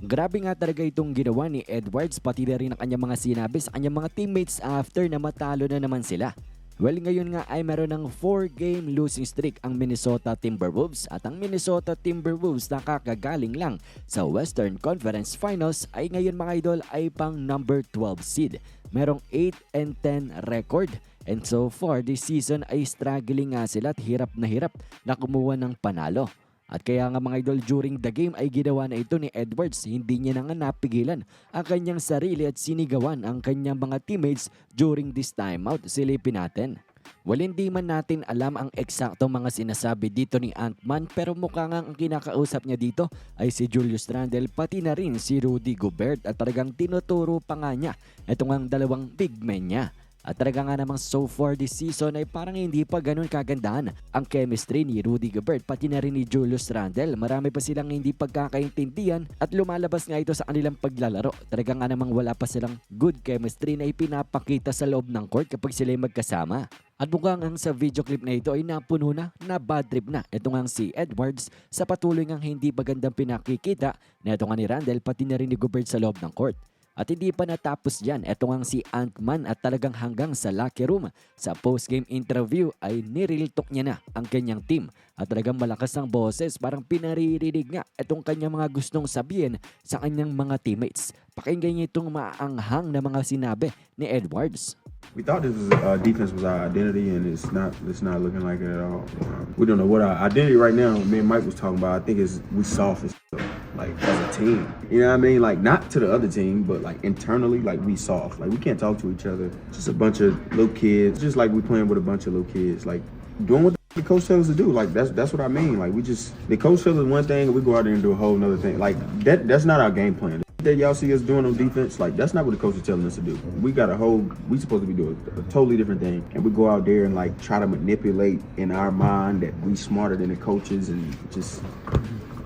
Grabe nga talaga itong ginawa ni Edwards pati na rin ang kanyang mga sinabi sa kanyang mga teammates after na matalo na naman sila. Well, ngayon nga ay meron ng 4-game losing streak ang Minnesota Timberwolves at ang Minnesota Timberwolves na kakagaling lang sa Western Conference Finals ay ngayon mga idol ay pang number 12 seed. Merong 8 and 10 record and so far this season ay struggling nga sila at hirap na hirap na kumuha ng panalo. At kaya nga mga idol during the game ay ginawa na ito ni Edwards. Hindi niya na nga napigilan ang kanyang sarili at sinigawan ang kanyang mga teammates during this timeout. Silipin natin. Well, hindi man natin alam ang eksaktong mga sinasabi dito ni Ant-Man pero mukha nga ang kinakausap niya dito ay si Julius Randle pati na rin si Rudy Gobert at talagang tinuturo pa nga niya itong ang dalawang big men niya. At talaga nga namang so far this season ay parang hindi pa ganun kagandahan ang chemistry ni Rudy Gobert pati na rin ni Julius Randle. Marami pa silang hindi pagkakaintindihan at lumalabas nga ito sa kanilang paglalaro. Talaga nga namang wala pa silang good chemistry na ipinapakita sa loob ng court kapag sila ay magkasama. At mukhang ang sa video clip na ito ay napuno na, na bad trip na. Ito nga si Edwards sa patuloy ngang hindi magandang pinakikita na ito nga ni Randle pati na rin ni Gobert sa loob ng court. At hindi pa natapos dyan, eto nga si Ant-Man at talagang hanggang sa locker room. Sa post-game interview ay niriltok niya na ang kanyang team. At talagang malakas ang boses, parang pinaririnig nga itong kanyang mga gustong sabihin sa kanyang mga teammates. Pakinggan niyo itong maanghang na mga sinabi ni Edwards. We thought this was uh, defense was our identity, and it's not. It's not looking like it at all. Um, we don't know what our identity right now. Me and Mike was talking about. I think is we soft as fuck, like as a team. You know what I mean? Like not to the other team, but like internally, like we soft. Like we can't talk to each other. Just a bunch of little kids. Just like we playing with a bunch of little kids. Like doing what the coach tells us to do. Like that's that's what I mean. Like we just the coach tells us one thing, and we go out there and do a whole another thing. Like that. That's not our game plan. That y'all see us doing on defense, like that's not what the coach is telling us to do. We got a whole. We supposed to be doing a totally different thing, and we go out there and like try to manipulate in our mind that we smarter than the coaches, and just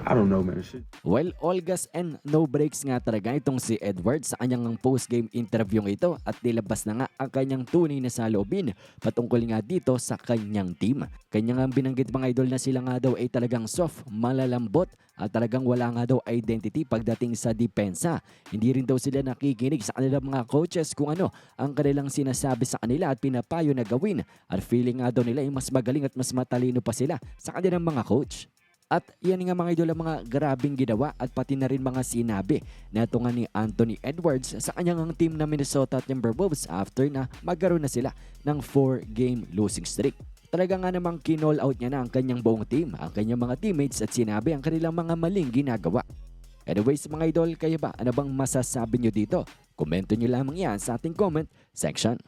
I don't know, man. Shit. Well, all gas and no breaks nga talaga itong si Edwards sa kanyang post-game interview ito at nilabas na nga ang kanyang tunay na salobin patungkol nga dito sa kanyang team. Kanya nga binanggit mga idol na sila nga daw ay talagang soft, malalambot at talagang wala nga daw identity pagdating sa depensa. Hindi rin daw sila nakikinig sa kanilang mga coaches kung ano ang kanilang sinasabi sa kanila at pinapayo na gawin at feeling nga daw nila ay mas magaling at mas matalino pa sila sa kanilang mga coach. At yan nga mga idol ang mga grabing ginawa at pati na rin mga sinabi na nga ni Anthony Edwards sa kanyang team na Minnesota Timberwolves after na magkaroon na sila ng 4-game losing streak. Talaga nga namang kinall out niya na ang kanyang buong team, ang kanyang mga teammates at sinabi ang kanilang mga maling ginagawa. Anyways mga idol, kayo ba? Ano bang masasabi nyo dito? Komento nyo lamang yan sa ating comment section.